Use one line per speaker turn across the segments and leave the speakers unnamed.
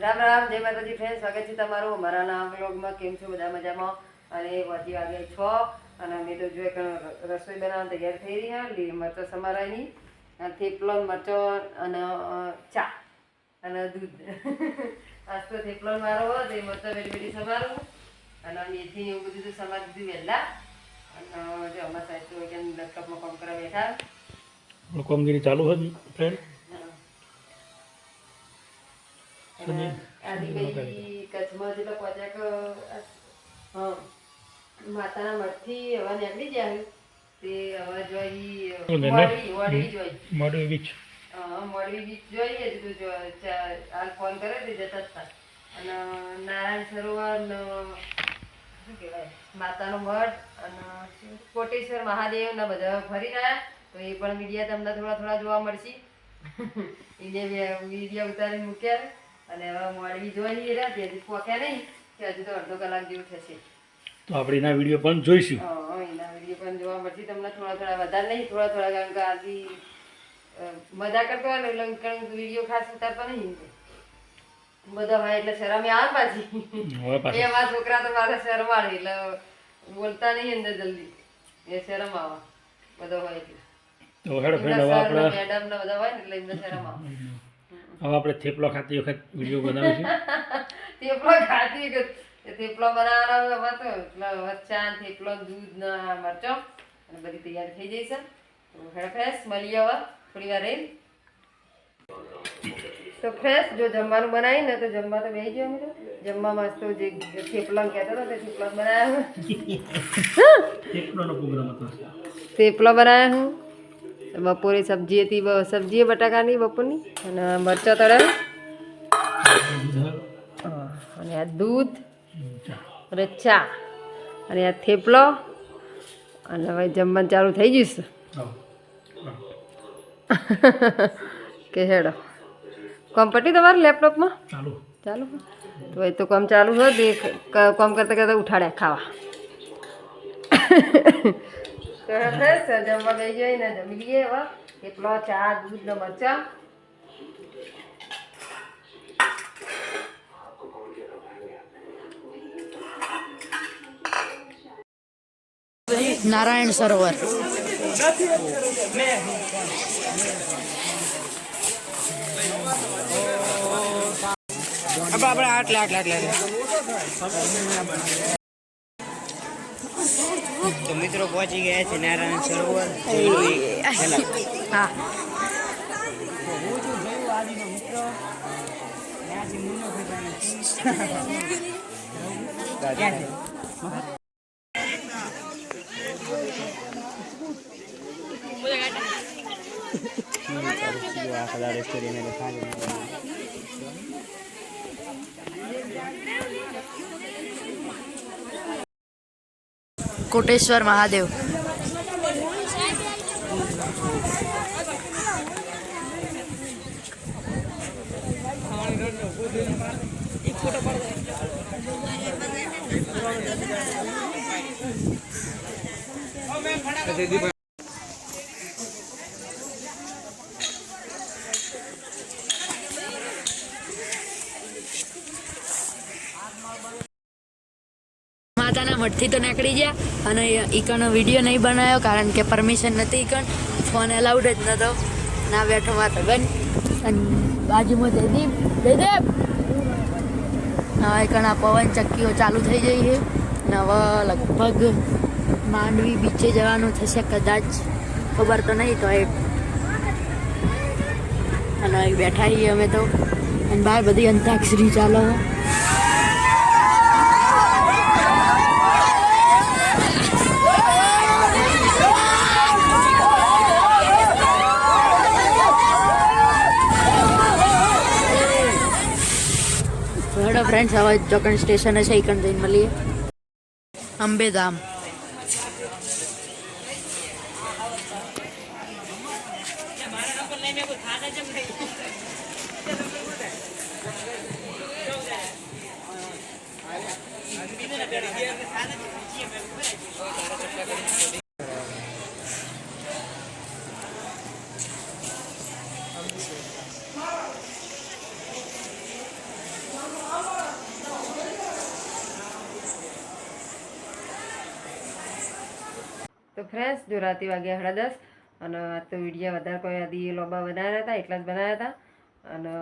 રામ રામ, જય માતાજી ફ્રેન્ડ સ્વાગત છે તમારું અમારા ના વ્લોગમાં કેમ છો બધા મજામાં? અને વાજી વાગે છ અને અમે તો જો રસોઈ બનાવવા તૈયાર થઈ રહી હા, લીલી મરચો સમારાની થેપલો મરચો અને ચા અને દૂધ. આજ તો થેપલો મારો હોય તો એ મરચો વેડી વેડી સમારું. અને મેથી એવું બધું તો સમારી દીધું વહેલા. અને જો અમારા સાહેબ તો લેપટોપમાં કામ કરવા બેઠા.
કામગીરી ચાલુ હતી ફ્રેન્ડ
આદિભાઈ કચ્છમાં જેટલો પહોંચ્યા માતાના મઠથી હવે નીકળી ગયા તે હવે જોઈ
ઓને ને?
મોડવી મોડવી જોઈ.
મોડું એવી જ
હા, મોડવી બીચ જોઈએ જ તો જો ચા- હાલ ફોન કરે તે જતા હતા અને નારાયણ સરોવર શું કહેવાય માતાનો મઠ અને કોટેશ્વર મહાદેવ ને બધા ફરી રહ્યા તો એ પણ મીડિયા તમને થોડા થોડા જોવા મળશે. એને મીડિયા ઉતારી મૂક્યા અને હવે મોડવી જોઈ રહ્યા હજી પોકે નહીં કે હજુ તો અડધો કલાક જેવું થશે.
તો આપણે એના વીડિયો પણ જોઈશું.
એના વીડિયો પણ જોવા મળશે. તમને થોડા થોડા વધારે નહીં થોડા થોડા કારણ કે આથી મજા કરતો હોય ને એટલે વીડિયો ખાસ ઉતારતો નહીં. બધા હોય એટલે શરમે આવે પાછી.
હવે
એ
પાછું
છોકરા તો મારે શરમ આવે એટલે બોલતા નહીં અંદર જલ્દી. એ શરમ આવે બધા હોય એટલે.
તો હેડ ફ્રેન્ડ હવે આપણે
મેડમ ને બધા હોય ને એટલે એમને શરમ આવે.
હવે આપણે થેપલો ખાતી વખત વીડિયો બનાવીશું
થેપલો ખાતી વખત થેપલો બનાવવાનો હવે તો એટલે વચ્ચા થેપલો દૂધ ને મરચો અને બધી તૈયાર થઈ જઈ છે. તો હેડ ફ્રેશ મળી હવે થોડી વાર રહી તો ફ્રેશ જો જમવાનું બનાવી ને તો જમવા તો બેસી ગયો તો જમવા મસ્ત જે થેપલા કહેતો હતો તે થેપલા બનાવ્યા
થેપલોનો પ્રોગ્રામ હતો.
થેપલો બનાવ્યા હું. બપોરે સબ્જી હતી સબ્જી બટાકાની બપોરની અને મરચા તળ્યા અને આ દૂધ અને ચા અને આ થેપલો. અને હવે જમવાનું ચાલુ થઈ જશે કે હેડો. કોમ પટી તમારે લેપટોપમાં?
ચાલુ.
ચાલુ? તો એ તો કામ ચાલુ હોય કામ કરતા કરતા ઉઠાડ્યા ખાવા. તો હવે જમવા ગઈ જઈને ને જમી લઈએ હવે એટલો ચા દૂધ ને મરચા.
નારાયણ સરોવર. આપણે આટલે આટલે આટલે.
તો મિત્રો પહોંચી ગયા છે નારાયણ સરોવર. જોયું એ
હા.
આખા દાડે સ્ટોરી એને સાંજે
કોટેશ્વર મહાદેવ. માતાના મઠથી તો નીકળી ગયા અને ઈકણનો વીડિયો નહીં બનાવ્યો કારણ કે પરમિશન નથી ઈકણ. ફોન અલાઉડ જ નહોતો ના બેઠો માતા બેન. અને બાજુમાં જયદીપ. જયદીપ! હવે ઈકણ આ પવન ચક્કીઓ ચાલુ થઈ જઈ છે. અને હવે લગભગ માંડવી બીચે જવાનું થશે કદાચ. ખબર તો નહીં તો એ. અને બેઠા છીએ અમે તો. અને બહાર બધી અંતાક્ષરી ચાલે. ફ્રેન્ડ્સ હવે ચોકણ સ્ટેશન છે એકણ જઈને મળીએ અંબેધામ
તો ફ્રેન્ડ્સ જો રાતે વાગ્યા સાડા દસ. અને આ તો વિડીયા વધારે કોઈ આદિ લોબા બનાવ્યા હતા એટલા જ બનાવ્યા હતા. અને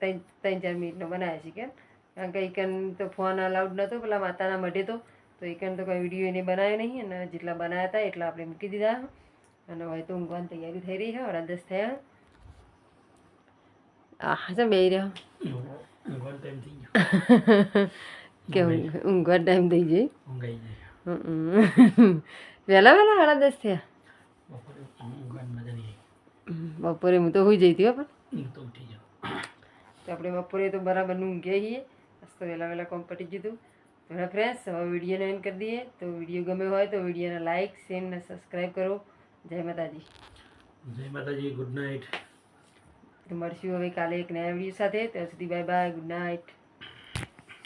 ત્રણ ત્રણ ચાર મિનિટનો બનાવ્યા છે કેમ? કારણ કે એકન તો ફોન અલાઉડ નહોતો પેલા માતાના મઢે તો. તો એકન તો કોઈ વીડિયો એને બનાવ્યો નહીં અને જેટલા બનાવ્યા હતા એટલા આપણે મૂકી દીધા. અને હવે તો ઊંઘવાની તૈયારી થઈ રહી છે સાડા દસ થયા. આ છે બે રહ્યો? કે ઊંઘવાનો ઊંઘવા ટાઈમ થઈ જાય
ઊંઘાઈ જાય.
વહેલા વહેલા સાડા દસ થયા
બપોરે ઊંઘવાની મજા નહીં
હમ, બપોરે હું તો હોઈ જઈ હતી હો પણ
ઊંઘ તો ઉઠી જાઓ
તો આપણે બપોરે તો બરાબર ઊંઘ્યા છીએ આજ તો વહેલા વહેલા કોમ પટી ગયું તો હવે ફ્રેન્ડ્સ હવે વિડીયોને એન્ડ કરી દઈએ તો વીડિયો ગમે હોય તો વિડીયોને લાઇક શેર ને સબસ્ક્રાઈબ કરો જય માતાજી
જય માતાજી ગુડ નાઇટ
તો મળશું હવે કાલે એક નયા વીડિયો સાથે ત્યાં સુધી બાય બાય ગુડ નાઇટ